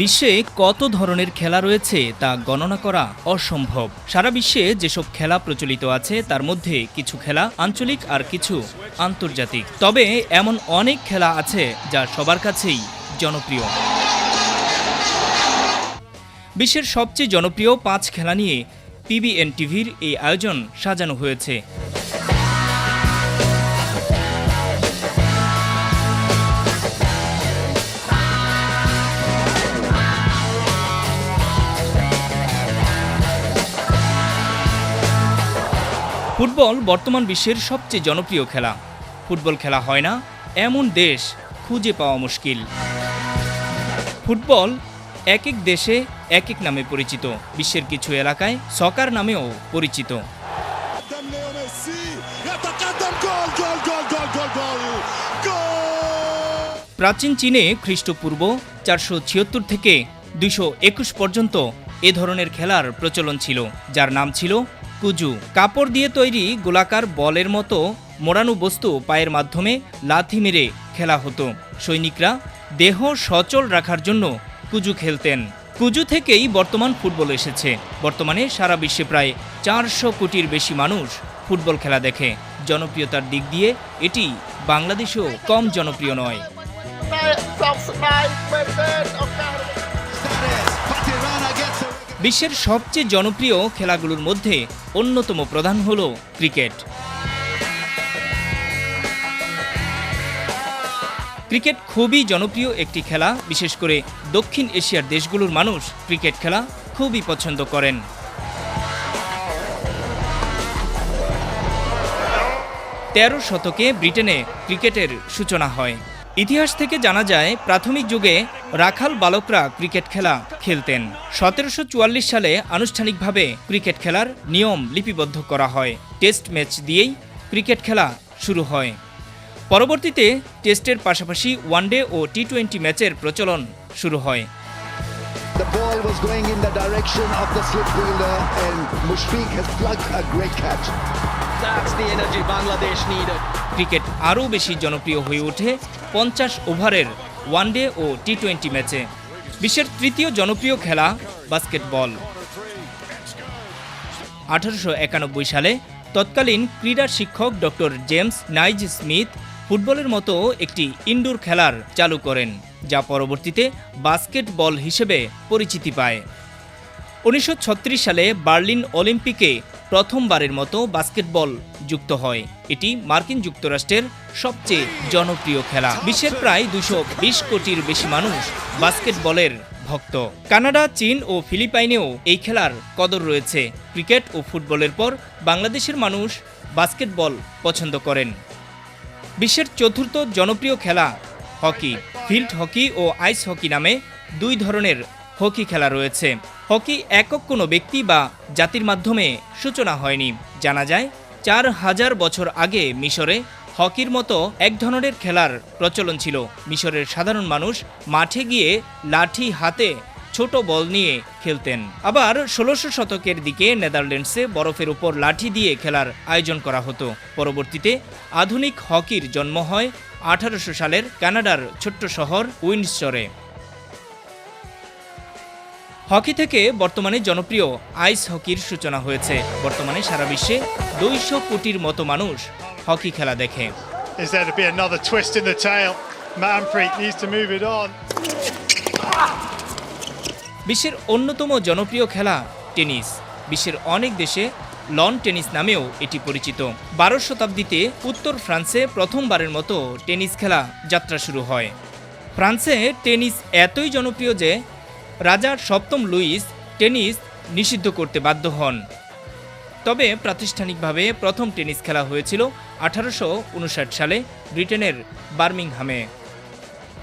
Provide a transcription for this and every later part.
বিশ্বে কত ধরনের খেলা রয়েছে তা গণনা করা অসম্ভব। সারা বিশ্বে যেসব খেলা প্রচলিত আছে, তার মধ্যে কিছু খেলা আঞ্চলিক আর কিছু আন্তর্জাতিক। তবে এমন অনেক খেলা আছে যা সবার কাছেই জনপ্রিয়। বিশ্বের সবচেয়ে জনপ্রিয় পাঁচ খেলা নিয়ে পিবিএন টিভির এই আয়োজন সাজানো হয়েছে। ফুটবল বর্তমান বিশ্বের সবচেয়ে জনপ্রিয় খেলা। ফুটবল খেলা হয় না, এমন দেশ খুঁজে পাওয়া মুশকিল। ফুটবল এক এক দেশে এক এক নামে পরিচিত, বিশ্বের কিছু এলাকায় সকার নামেও পরিচিত। প্রাচীন চীনে খ্রিস্টপূর্ব চারশো ছিয়াত্তর থেকে দুইশো একুশ পর্যন্ত এ ধরনের খেলার প্রচলন ছিল, যার নাম ছিল কুজু। কাপড় দিয়ে তৈরি গোলাকার বলের মতো মোড়ানো বস্তু পায়ের মাধ্যমে লাথি মেরে খেলা হতো। সৈনিকরা দেহ সচল রাখার জন্য কুজু খেলতেন। কুজু থেকেই বর্তমান ফুটবল এসেছে। বর্তমানে সারা বিশ্বে প্রায় চারশো কোটির বেশি মানুষ ফুটবল খেলা দেখে। জনপ্রিয়তার দিক দিয়ে এটি বাংলাদেশেও কম জনপ্রিয় নয়. বিশ্বের সবচেয়ে জনপ্রিয় খেলাগুলোর মধ্যে অন্যতম প্রধান হল ক্রিকেট। ক্রিকেট খুবই জনপ্রিয় একটি খেলা, বিশেষ করে দক্ষিণ এশিয়ার দেশগুলোর মানুষ ক্রিকেট খেলা খুবই পছন্দ করেন। তেরো শতকে ব্রিটেনে ক্রিকেটের সূচনা হয়। ইতিহাস থেকে জানা যায় প্রাথমিক যুগে রাখাল বালকরা ক্রিকেট খেলা খেলতেন সতেরোশো চুয়াল্লিশ সালে আনুষ্ঠানিকভাবে ক্রিকেট খেলার নিয়ম লিপিবদ্ধ করা হয় টেস্ট ম্যাচ দিয়েই ক্রিকেট খেলা শুরু হয় পরবর্তীতে টেস্টের পাশাপাশি ওয়ানডে ও টি টোয়েন্টি ম্যাচের প্রচলন শুরু হয় The ball was going in the direction of the slip fielder, and Mushfiq has plugged a great catch. That's the energy Bangladesh needed. Cricket আরও বেশি জনপ্রিয় হয়ে ওঠে পঞ্চাশ ওভারের ওয়ানডে ও টি টোয়েন্টি ম্যাচে। বিশ্বের তৃতীয় জনপ্রিয় খেলা বাস্কেটবল। আঠারোশো একানব্বই সালে তৎকালীন ক্রীড়া শিক্ষক ডক্টর জেমস নাইজ স্মিথ ফুটবলের মতো একটি ইনডোর খেলার চালু করেন, যা পরবর্তীতে বাস্কেটবল হিসেবে পরিচিতি পায়। উনিশশো ছত্রিশ সালে বার্লিন অলিম্পিকে প্রথমবারের মতো বাস্কেটবল যুক্ত হয়। এটি মার্কিন যুক্তরাষ্ট্রের সবচেয়ে জনপ্রিয় খেলা। বিশ্বের প্রায় দুশো কোটির বেশি মানুষ বাস্কেটবলের ভক্ত। কানাডা, চীন ও ফিলিপাইনেও এই খেলার কদর রয়েছে। ক্রিকেট ও ফুটবলের পর বাংলাদেশের মানুষ বাস্কেটবল পছন্দ করেন। বিশ্বের চতুর্থ জনপ্রিয় খেলা হকি। ফিল্ড হকি ও আইস হকি নামে দুই ধরনের হকি খেলা রয়েছে। হকি একক কোনো ব্যক্তি বা জাতির মাধ্যমে সূচনা হয়নি। জানা যায়, চার হাজার বছর আগে মিশরে হকির মতো এক ধরনের খেলার প্রচলন ছিল। মিশরের সাধারণ মানুষ মাঠে গিয়ে লাঠি হাতে ছোট বল নিয়ে খেলতেন। আবার ষোলোশো শতকের দিকে নেদারল্যান্ডসে বরফের উপর লাঠি দিয়ে খেলার আয়োজন করা হতো। পরবর্তীতে আধুনিক হকির জন্ম হয় আঠারোশো সালের কানাডার ছোট্ট শহর উইন্ডসরে। হকি থেকে বর্তমানে জনপ্রিয় আইস হকির সূচনা হয়েছে। বর্তমানে সারা বিশ্বে দুইশো কোটির মতো মানুষ হকি খেলা দেখে. বিশ্বের অন্যতম জনপ্রিয় খেলা টেনিস। বিশ্বের অনেক দেশে লন টেনিস নামেও এটি পরিচিত। বারো শতাব্দীতে উত্তর ফ্রান্সে প্রথমবারের মতো টেনিস খেলা যাত্রা শুরু হয়। ফ্রান্সে টেনিস এতই জনপ্রিয় যে রাজা সপ্তম লুইস টেনিস নিষিদ্ধ করতে বাধ্য হন। তবে প্রাতিষ্ঠানিকভাবে প্রথম টেনিস খেলা হয়েছিল আঠারোশো উনষাট সালে ব্রিটেনের বার্মিংহামে।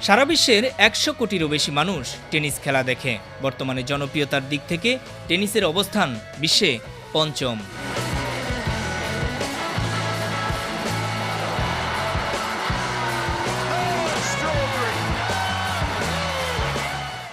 সারা বিশ্বের একশো কোটিরও বেশি মানুষ টেনিস খেলা দেখে। বর্তমানে জনপ্রিয়তার দিক থেকে টেনিসের অবস্থান বিশ্বে পঞ্চম।